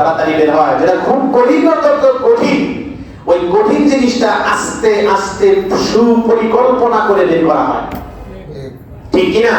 তাড়াতাড়ি বের হয়। যেটা খুব কঠিন অত্যন্ত কঠিন। ওই কঠিন জিনিসটা আস্তে আস্তে সুপরিকল্পনা করে বের করা হয়। ঠিক কিনা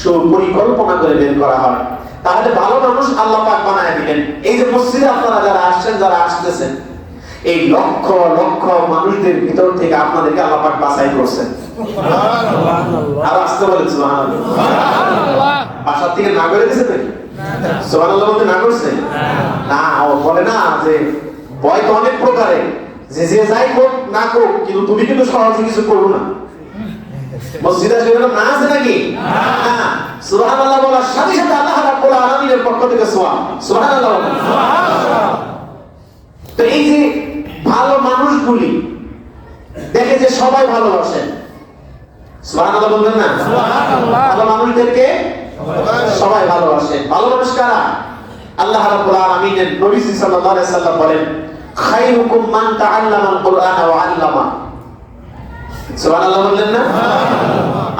সুপরিকল্পনা করে বের করা হয়। তাহলে ভালো মানুষ আল্লাহ পাক বানায় দিলেন। এই যে মসজিদে আপনারা যারা আসছেন যারা আসতেছেন এই লক্ষ লক্ষ মানুষদের ভিতর থেকে আপনাদেরকে আল্লাহ পাক বাছাই করছেন। আর আসতে বলেন সুবহানাল্লাহ। বাসার থেকে না করে নাকি? সুবহানাল্লাহ বলতে না করছে? না বলে না যে ভয় তো অনেক প্রকারে যে যে যাই হোক না হোক কিন্তু তুমি কিন্তু সহজে কিছু করো না। মসজিদে না আছে নাকি? না। সুবহানাল্লাহ বলার সাথে সাথে আল্লাহ রাব্বুল আলামিনের পক্ষ থেকে সোয়া। বলেন। তো এই যে ভালো মানুষগুলি দেখে যে সবাই ভালোবাসে সুবহানাল্লাহ বলবেন না? ভালো মানুষদেরকে সবাই ভালোবাসে ভালো মানুষ কারা? আল্লাহ রাব্বুল আলামিনের নবী সাল্লাল্লাহু আলাইহি সাল্লাম বলেন, খায়রুকুম মান তাআল্লামা আল কুরআন ওয়া আল্লামা। সুবহানাল্লাহ বললেন না?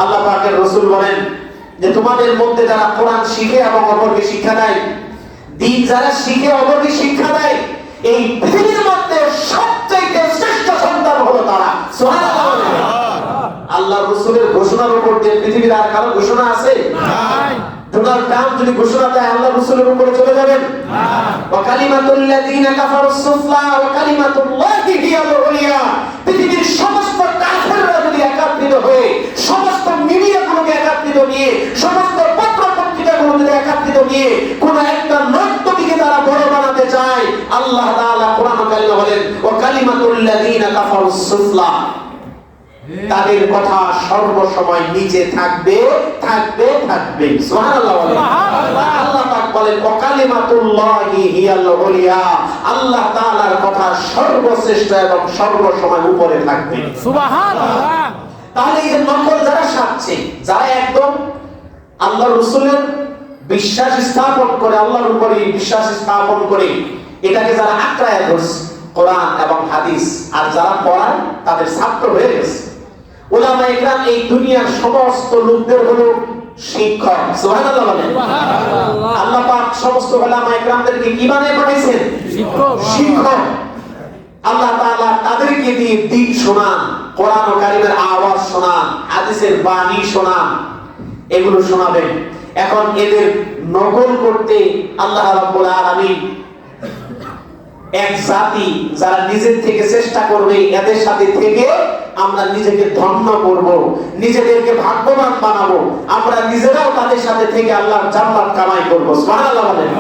আল্লাহ পাকের রাসূল বলেন যে, তোমাদের মধ্যে যারা কোরআন শিখে এবং অপরকে শিক্ষা দেয়, দিন যারা শিখে অপরকে শিক্ষা দেয়, এই পৃথিবীর মধ্যে সবচেয়ে শ্রেষ্ঠ সন্তান হলো তারা। সুবহানাল্লাহ। আল্লাহ রসুলের ঘোষণার উপর যে পৃথিবীর আর কারও ঘোষণা আছে? ডোনাল্ড ট্রাম্প যদি ঘোষণা দেয় আল্লাহ রসুলের উপরে চলে যাবেন। ওয়াকালিমাতুল্লাযীনা কাফারুস সুফলা ওয়া কালিমাতুল্লাহি হিয়াল উলিয়া পৃথিবীর সমস্ত কাফেররা যদি একত্রিত হয়ে সমস্ত মিডিয়াগুলোকে একত্রিত নিয়ে সমস্ত পত্র পত্রিকাগুলো যদি একত্রিত নিয়ে কোন একটা নর্তকীকে তারা বড় বানাতে চায় আল্লাহ তাআলা কোরআন কারিমে বলেন ওয়া কালিমাতুল্লাযীনা কাফারুস সুফলা। তাদের কথা সর্বসময় নিচে থাকবে থাকবে থাকবে। আল্লাহ পাক বলেন ওয়াকালিমাতুল্লাহি হিয়াল উলিয়া। আল্লাহ তাআলার কথা সর্বশ্রেষ্ঠ এবং সর্বসময় উপরে থাকবে। সুবহানাল্লাহ। তাহলে এই নকল যারা সাজছে যারা একদম আল্লাহ রসুলের বিশ্বাস স্থাপন করে আল্লাহর উপরে বিশ্বাস স্থাপন করে এটাকে যারা আক্রায় ধরছে কোরআন এবং হাদিস আর যারা পড়ায় তাদের ছাত্র হয়ে গেছে। ওলামা ইকরাম এই দুনিয়ার সমস্ত লোকদের হলো শিক্ষক। সুবহানাল্লাহ বলেন। আল্লাহ পাক সমস্ত ওলামা কি বানিয়ে পাঠাইছেন? শিক্ষক। শিক্ষক। আল্লাহ তাআলা তাদেরকে দিয়ে দিন শোনান কোরআন কারিমের আওয়াজ শোনান হাদিসের বাণী শোনান এগুলো শোনাবেন। এখন এদের নকল করতে আল্লাহ রাব্বুল আলামিন এক জাতি যারা নিজের থেকে চেষ্টা করবে এদের সাথে থেকে আমরা নিজেকে ধন্য করব নিজেদেরকে ভাগ্যবান বানাবো। আমরা নিজেরাও তাদের সাথে থেকে আল্লাহর জান্নাত কামাই করব। সুবহানাল্লাহ বলেন।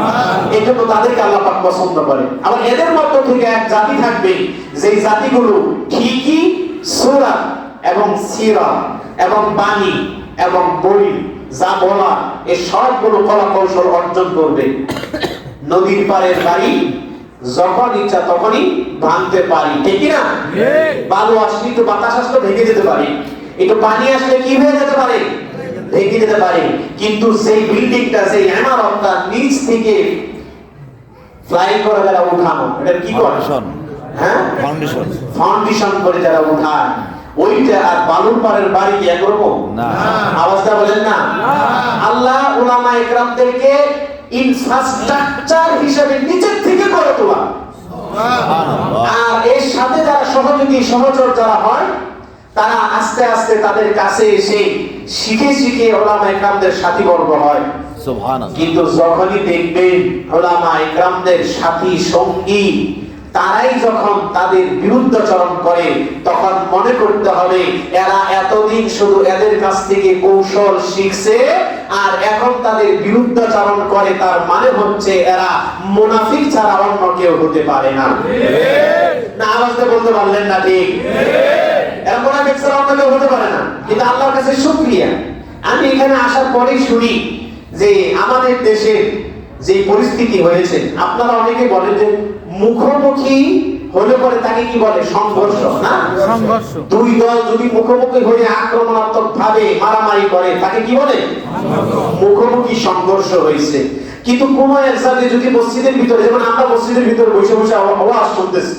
এই জন্য তাদেরকে আল্লাহ পাক পছন্দ করে। আবার এদের মধ্য থেকে এক জাতি থাকবে যেই জাতিগুলো ঠিকই সূরা এবং সিরা এবং বাণী এবং বই যা বলা এই সবগুলো কলা কৌশল অর্জন করবে। নদীর পাড়ের বাড়ি যখন ইচ্ছা তখনই ভাঙতে পারি ঠিক না বালু আসলে একটু বাতাস আসলে ভেঙে যেতে পারে। একটু পানি আসলে কি হয়ে যেতে পারে? ভেঙে যেতে পারে। কিন্তু সেই বিল্ডিংটা সেই ইমারতটা নিচ থেকে ফ্লাই করে যারা উঠানো। এটা কি করে? হ্যাঁ? ফাউন্ডেশন ফাউন্ডেশন করে যারা উঠায়। ওইটা আর বালুর পাড়ের বাড়ি কি একরকম? না। আওয়াজটা বলেন না। আল্লাহ উলামা একরামদেরকে ইনফ্রাস্ট্রাকচার হিসেবে নিচের থেকে তোমার তোলা আর এর সাথে যারা সহযোগী সহচর যারা হয় তারা আস্তে আস্তে তাদের কাছে এসে শিখে শিখে ওলামা একরামদের সাথীবর্গ হয়। কিন্তু যখনই দেখবেন ওলামা ইকরামদের সাথী সঙ্গী তারাই যখন তাদের বিরুদ্ধাচরণ করে তখন মনে করতে হবে এরা এতদিন শুধু এদের কাছ থেকে কৌশল শিখছে আর এখন তাদের বিরুদ্ধাচরণ করে তার মানে হচ্ছে এরা মুনাফিক ছাড়া অন্য কেউ হতে পারে না। না আওয়াজটা বলতে পারলেন না ঠিক। এরা মুনাফিক ছাড়া অন্য কেউ হতে পারে না। কিন্তু আল্লাহর কাছে শুকরিয়া। আমি এখানে আসার পরেই শুনি যে আমাদের দেশে যে পরিস্থিতি হয়েছে আপনারা অনেকে বলেন যে মুখোমুখি হলে পরে তাকে কি বলে? সংঘর্ষ না? সংঘর্ষ। দুই দল যদি মুখোমুখি হয়ে আক্রমণাত্মক ভাবে মারামারি করে তাকে কি বলে? মুখোমুখি সংঘর্ষ হয়েছে। কিন্তু কোন এক জাতি যদি মসজিদের ভিতরে যেমন আমরা মসজিদের ভিতরে বসে বসে আওয়া- আওয়াজ শুনতেছি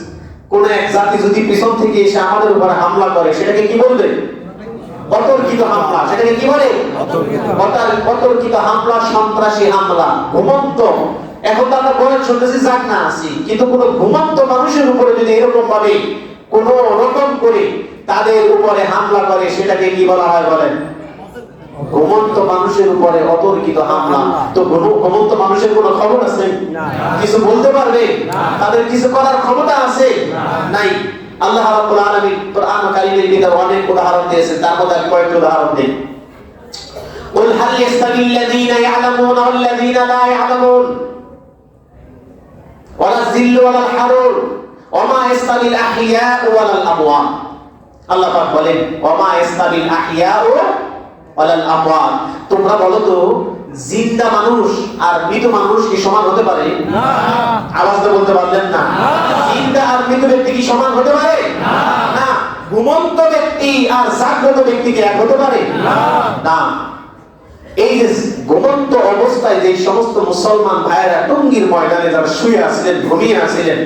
কোন এক জাতি যদি পিছন থেকে এসে আমাদের উপরে হামলা করে সেটাকে কি বলবে? অতর্কিত হামলা সেটাকে কি বলে? অতর্কিত। হামলা সন্ত্রাসী হামলা ঘুমন্ত। এখন তো আমরা শুনতেছি যাক না আছি। কিন্তু কোন ঘুমন্ত মানুষের উপরে যদি এরকম ভাবে কোন রকম করে তাদের উপরে হামলা করে সেটাকে কি বলা হয় বলেন? ঘুমন্ত মানুষের উপরে অতর্কিত হামলা। তো ঘুম- ঘুমন্ত মানুষের কোনো খবর আছে? কিছু বলতে পারবে? তাদের কিছু করার ক্ষমতা আছে? নাই। আল্লাহ রাব্বুল আলামিন কোরআন কারীমের ভিতরে অনেক উদাহরণ দিয়েছেন তার মধ্যে আমি কয়েকটি উদাহরণ দিই قل هل يستوي الذين يعلمون والذين لا يعلمون ولا الذل ولا الحرور وما يستوي الأحياء ولا الأموات আল্লাহ পাক বলেন ওমা ইস্তাবিল আহিয়াউ ওয়ালাল আমওয়াত তোমরা বলো তো জিন্দা মানুষ আর মৃত মানুষ কি সমান হতে পারে? আওয়াজ তো বলতে পারলেন না। জিন্দা আর মৃত ব্যক্তি কি সমান হতে পারে? না। ঘুমন্ত ব্যক্তি আর জাগ্রত ব্যক্তি কি এক হতে পারে? না। এই যে ঘুমন্ত অবস্থায় যে সমস্ত মুসলমান ভাইয়েরা টঙ্গির ময়দানে যারা শুয়ে আছিলেন ঘুমিয়ে আছিলেন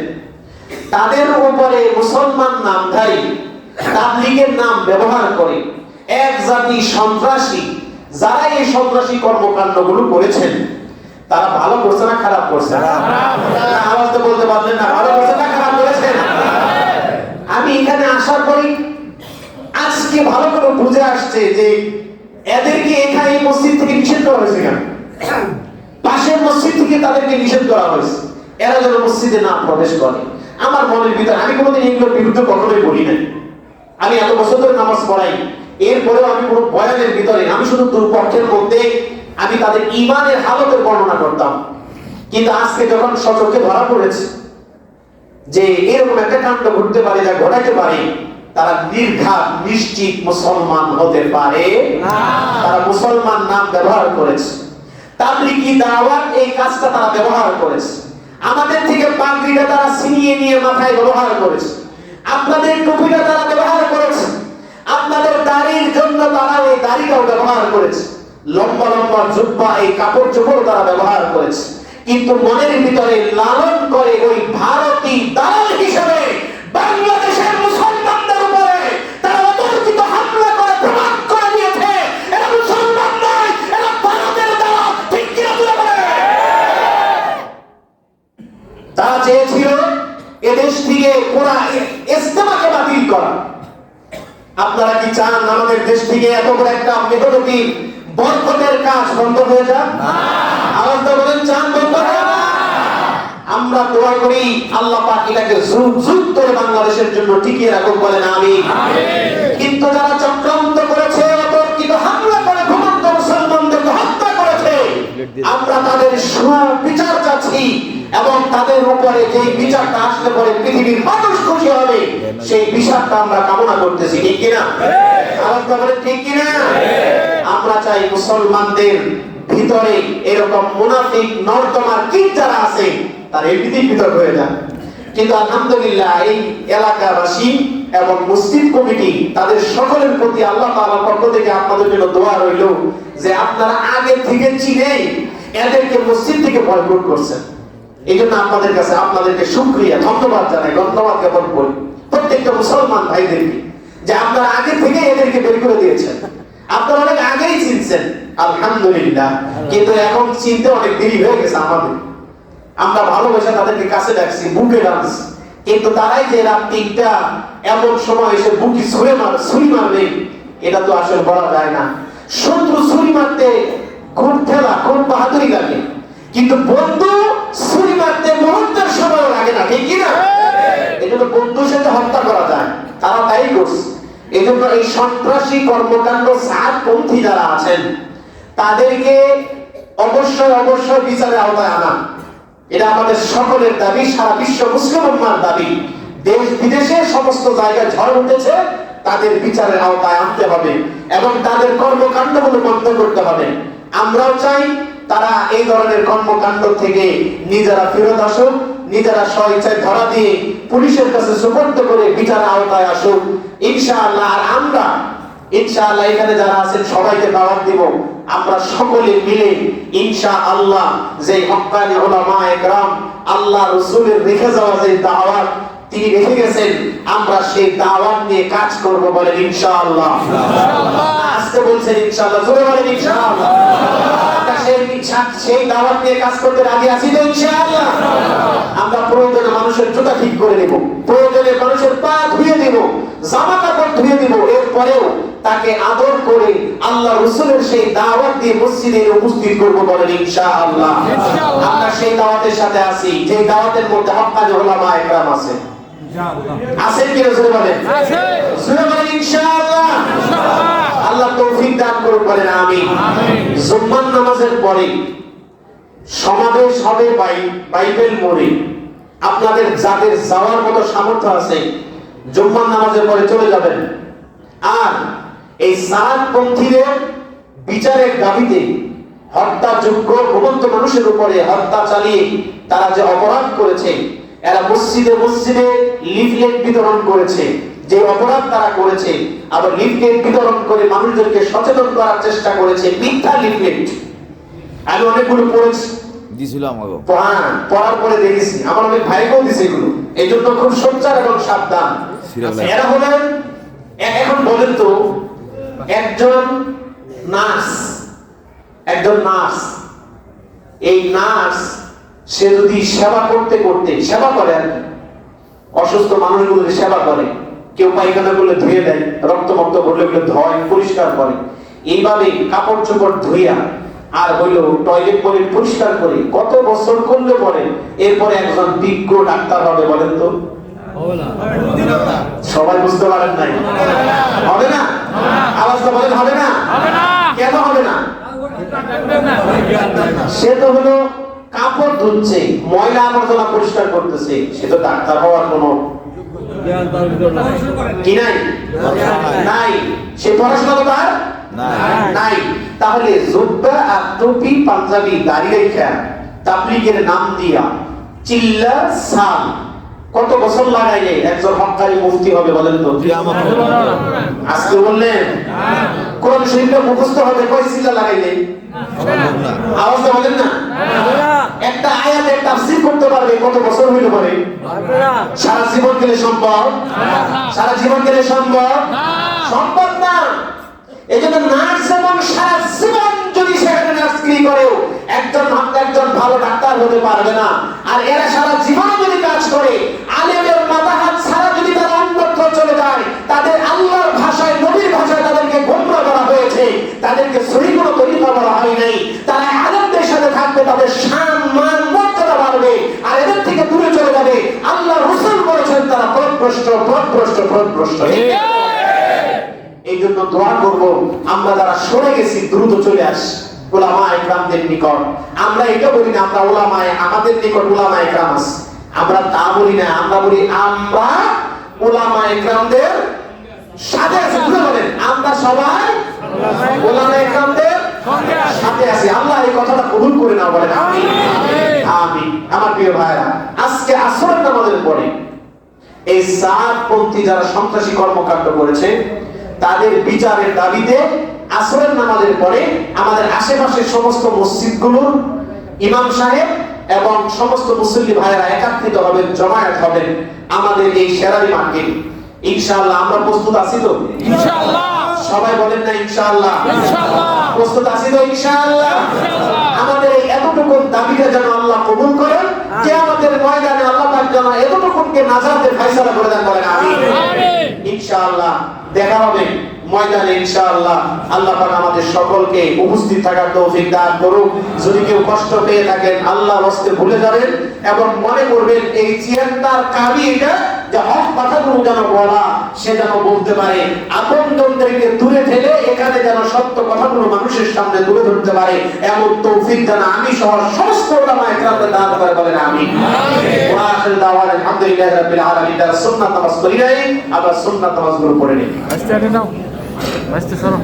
তাদের উপরে মুসলমান নামধারী তাবলিগের নাম ব্যবহার করে এক জাতি সন্ত্রাসী যারা এই সন্ত্রাসী কর্মকাণ্ডগুলো করেছেন তারা ভালো করছে না খারাপ করছে আওয়াজ তো বলতে পারলেন না ভালো করছে না খারাপ করেছেন আমি এখানে আসার পরেই আজকে ভালো করে বুঝে আসছে যে এদেরকে এখানে মসজিদ থেকে নিষেধ করা হয়েছে কেন পাশের মসজিদ থেকে তাদেরকে নিষেধ করা হয়েছে এরা যেন মসজিদে না প্রবেশ করে আমার মনের ভিতরে আমি কোনোদিন এগুলোর বিরুদ্ধে কখনোই বলি নাই আমি এত বছর ধরে নামাজ পড়াই এরপরেও আমি কোনো বয়ানের ভিতরে আমি শুধু দুর্পক্ষের মধ্যে আমি তাদের ইমানের হালতের বর্ণনা করতাম। কিন্তু আজকে যখন সচক্ষে ধরা পড়েছে যে এরকম একটা কাণ্ড ঘটতে পারে যা ঘটাতে পারে তারা নির্ঘাত নিশ্চিত মুসলমান হতে পারে। তারা মুসলমান নাম ব্যবহার করেছে। তাবলিগি দাওয়াত এই কাজটা তারা ব্যবহার করেছে। আমাদের থেকে পাগড়িটা তারা ছিনিয়ে নিয়ে মাথায় ব্যবহার করেছে। আপনাদের টুপিটা তারা ব্যবহার করেছে। আপনাদের দাড়ির জন্য তারা এই দাড়িটাও ব্যবহার করেছে। লম্বা লম্বা জুব্বা, এই কাপড় চোপড় তারা ব্যবহার করেছে। কিন্তু মনের ভিতরে লালন করে ওই ভারতী দালাল হিসেবে বাংলাদেশের মুসলমানদের উপরে তারা অতর্কিত হামলা করে প্রমাণ করে দিয়েছে। এরা মুসলমান নয়, এরা ভারতের ঠিক তারা চেয়েছিল এদেশ থেকে করা আপনারা কি চান আমাদের দেশ থেকে এত বড় একটা মেহনতি বরকতের কাজ বন্ধ হয়ে যাক? আওয়াজ তো বলেন চান বন্ধ? আমরা দোয়া করি আল্লাহ পাক এটাকে যুগ যুগ ধরে বাংলাদেশের জন্য টিকিয়ে রাখুক বলেন আমি কিন্তু যারা চক্রান্ত করেছে অতর্কিত হামলা করে ঘুমন্ত মুসলমানদেরকে হত্যা করেছে আমরা তাদের সুবিচার চাচ্ছি। এবং তাদের উপরে যে বিচারটা আসলে পরে, পৃথিবীর মানুষ খুশি হবে, সেই বিচারটা আমরা কামনা করতেছি, ঠিক কিনা? তো ঠিক কিনা? আমরা চাই মুসলমানদের ভিতরে এরকম মুনাফিক, নর্দমার কীট যারা আছে, তার এমনিতেই পৃথক হয়ে যান কিন্তু আলহামদুলিল্লাহ, এই এলাকাবাসী এবং মসজিদ কমিটি, তাদের সকলের প্রতি আল্লাহ তাআলার পক্ষ থেকে আপনাদের জন্য দোয়া রইল যে আপনারা আগে থেকে চিনে এদেরকে মসজিদ থেকে বয়কট করছেন। এই জন্য আপনাদের কাছে আপনাদেরকে শুক্রিয়া, ধন্যবাদ জানাই, ধন্যবাদ জ্ঞাপন করি। প্রত্যেকটা মুসলমান ভাইদেরকে যে আপনারা আগে থেকে এদেরকে বের করে দিয়েছেন। আপনারা অনেক আগেই চিনছেন, আলহামদুলিল্লাহ। কিন্তু এখন চিনতে অনেক দেরি হয়ে গেছে আমাদের। আমরা ভালোবেসে তাদেরকে কাছে ডাকছি, বুকে ডান্স কিন্তু তারাই যে রাত তিনটা এমন সময় এসে বুকি ছুঁড়ে মার ছুরি মারবে, এটা তো আসলে বলা যায় না। শত্রু ছুরি মারতে খুব ঠেলা, খুব বাহাদুরি লাগে। কিন্তু বন্ধু ছুরি মারতে মুহূর্তের সময় লাগে না ঠিক কি না? এই জন্য বন্ধুর সাথে হত্যা করা যায় তারা তাই করছে। এই জন্য এই সন্ত্রাসী কর্মকাণ্ড যারা আছেন তাদেরকে অবশ্যই অবশ্যই বিচারের আওতায় আনা। এটা আমাদের সকলের দাবি সারা বিশ্ব দাবি। দেশ বিদেশে সমস্ত জায়গায় ঝড় উঠেছে তাদের বিচারের আওতায় আনতে হবে এবং তাদের কর্মকাণ্ডগুলো বন্ধ করতে হবে। আমরাও চাই তারা এই ধরনের কর্মকাণ্ড থেকে নিজেরা ফেরত আসুক নিজেরা স্বেচ্ছায় ধরা দিয়ে পুলিশের কাছে সুপর্দ করে বিচার আওতায় আসুক। ইনশাআল্লাহ আর আমরা ইনশাআল্লাহ এখানে যারা আছেন সবাইকে দাওয়াত দিব। আমরা সকলে মিলে ইনশাআল্লাহ যে হক্কানি উলামা একরাম আল্লাহ রাসূলের রেখে যাওয়া যে দাওয়াত তিনি রেখে গেছেন আমরা সেই দাওয়াত নিয়ে কাজ করব বলেন ইনশাআল্লাহ। আজকে বলছেন ইনশাআল্লাহ জোরে বলেন ইনশাআল্লাহ। সেই দাওয়াত নিয়ে কাজ করতে রাজি আছি তো ইনশাআল্লাহ। আমরা প্রয়োজনে মানুষের জুতা ঠিক করে দেব প্রয়োজনে মানুষের পা ধুয়ে দেব জামা কাপড় ধুয়ে দেব এরপরেও তাকে আদর করে আল্লাহ রসুলের সেই দাওয়াত দিয়ে মসজিদে উপস্থিত করব বলেন ইনশাআল্লাহ। ইনশাআল্লাহ। আমরা সেই দাওয়াতের সাথে আছি যে দাওয়াতের মধ্যে হক্কানি ওলামা একরাম আছে আছেন কি রসুল বলেন? আছে। ইনশাআল্লাহ। আল্লাহ তৌফিক দান করুন বলেন আমিন। জুম্মার নামাজের পরে সমাবেশ হবে বাই বাইবেল মোড়ে। আপনাদের যাদের যাওয়ার মতো সামর্থ্য আছে জুম্মার নামাজের পরে চলে যাবেন। আর এই সাতপন্থীদের বিচারের দাবিতে হত্যাযোগ্য ঘুমন্ত মানুষের উপরে হত্যা চালিয়ে তারা যে অপরাধ করেছে এরা মসজিদে মসজিদে লিফলেট বিতরণ করেছে। যে অপরাধ তারা করেছে আবার লিফলেট বিতরণ করে মানুষদেরকে সচেতন করার চেষ্টা করেছে মিথ্যা লিফলেট। আমি অনেকগুলো পড়েছি। দিছিল আমাকে পড়া- পড়ার পরে দেখেছি। আমার অনেক ভাইকেও দিছে এগুলো। এই জন্য খুব সোচ্চার এবং সাবধান। এরা হলেন এখন বলেন তো একজন নার্স একজন নার্স এই নার্স সে যদি সেবা করতে করতে সেবা করে আর কি, অসুস্থ মানুষগুলোকে সেবা করে কেউ পায়খানা করলে ধুয়ে দেয় রক্ত মক্ত করলে ওগুলো ধয় পরিষ্কার করে। এইভাবে কাপড় চোপড় ধুইয়া আর হইল টয়লেট করে পরিষ্কার করে কত বছর করলে পরে এরপরে একজন বিজ্ঞ ডাক্তার হবে বলেন তো? সবাই বুঝতে পারেন নাই? হবে না? আওয়াজটা বলেন হবে না। কেন হবে না? সে তো হলো কাপড় ধুচ্ছে ময়লা আবর্জনা পরিষ্কার করতেছে সে তো ডাক্তার হওয়ার কোনো কি নাই? নাই। সে পড়াশোনা তো তার? নাই। তাহলে জুব্বা আর টুপি পাঞ্জাবি দাড়ি রেখা তাবলিগের নাম দিয়া চিল্লা সাল। কত বছর লাগাইলে একজন হক্কারি মুফতি হবে বলেন তো? আজকে বললেন কোরআন শরীফটা মুখস্থ হবে কয় চিল্লা লাগাইলে? আওয়াজটা বলেন না একটা আয়াতের তাফসীর করতে পারবে কত বছর হইল পরে? সারা জীবন গেলে সম্ভব? সারা জীবন গেলে সম্ভব। সম্ভব না। এই জন্য নার্স এবং সারা জীবন যদি সেখানে নার্সগিরি করেও একজন একজন ভালো ডাক্তার হতে পারবে না। আর এরা সারা জীবন যদি কাজ করে আলেমের মাতাহাত ছাড়া যদি তারা অন্যত্র চলে যায় তাদের আল্লাহর ভাষায় নবীর ভাষায় তাদেরকে গোমরা করা হয়েছে। তাদেরকে এই জন্য দোয়া করব, আমরা যারা সরে গেছি, দ্রুত চলে ওলামা একরামদের নিকট। আমরা এটা বলি না, আমরা ওলামায় আমাদের নিকট ওলামা একরাম আছে। আমরা তা বলি না, আমরা বলি আমরা ওলামা একরামদের সাথে আমরা সবাই ওলামা একরামদের সাথে আছি। আল্লাহ এই কথাটা কবুল করে বলেন। আমি আমি আমার প্রিয় ভাইরা আজকে আসরের নামাজের পরে এই সাতপন্থী যারা সন্ত্রাসী কর্মকাণ্ড করেছে তাদের বিচারের দাবিতে আসরের নামাজের পরে আমাদের আশেপাশের সমস্ত মসজিদগুলোর ইমাম সাহেব এবং সমস্ত মুসল্লি ভাইয়েরা একাত্রিত হবেন জমায়েত হবেন আমাদের এই শেরারি মাঠে ইনশাআল্লাহ আমরা প্রস্তুত আছি তো? ইনশাআল্লাহ। সবাই বলেন না ইনশাআল্লাহ। ইনশাআল্লাহ। প্রস্তুত আছি তো ইনশাআল্লাহ? আমাদের এই এতটুকু দাবিটা যেন আল্লাহ কবুল করেন যে ময়দানে আল্লাহ পাক যেন এতটুকুকে নাজাতে ফয়সালা করে দেন বলেন আমিন। ইনশাআল্লাহ দেখা হবে ময়দানে ইনশাআল্লাহ। আল্লাহ পাক আমাদের সকলকে উপস্থিত থাকার তৌফিক দান করুক। যদি কেউ কষ্ট পেয়ে থাকেন আল্লাহ হস্তে ভুলে যাবেন এবং মনে করবেন এই চিয়ান্তার কাবি এটা যে হক কথাগুলো যেন বলা সে যেন বলতে পারে। দূরে ঠেলে এখানে যেন সত্য কথাগুলো মানুষের সামনে তুলে ধরতে পারে এমন তৌফিক যেন আমি সহ সমস্ত ওলামা দান করে বলেন আমি ওয়া আখির দাওয়ানা আলহামদুলিল্লাহি রাব্বিল আলামিন। যারা সুন্নাত নামাজ পড়ি নাই আবার সুন্নাত নামাজগুলো পড়ে নিই। আস্তে আগে নাও। আস্তে সরো।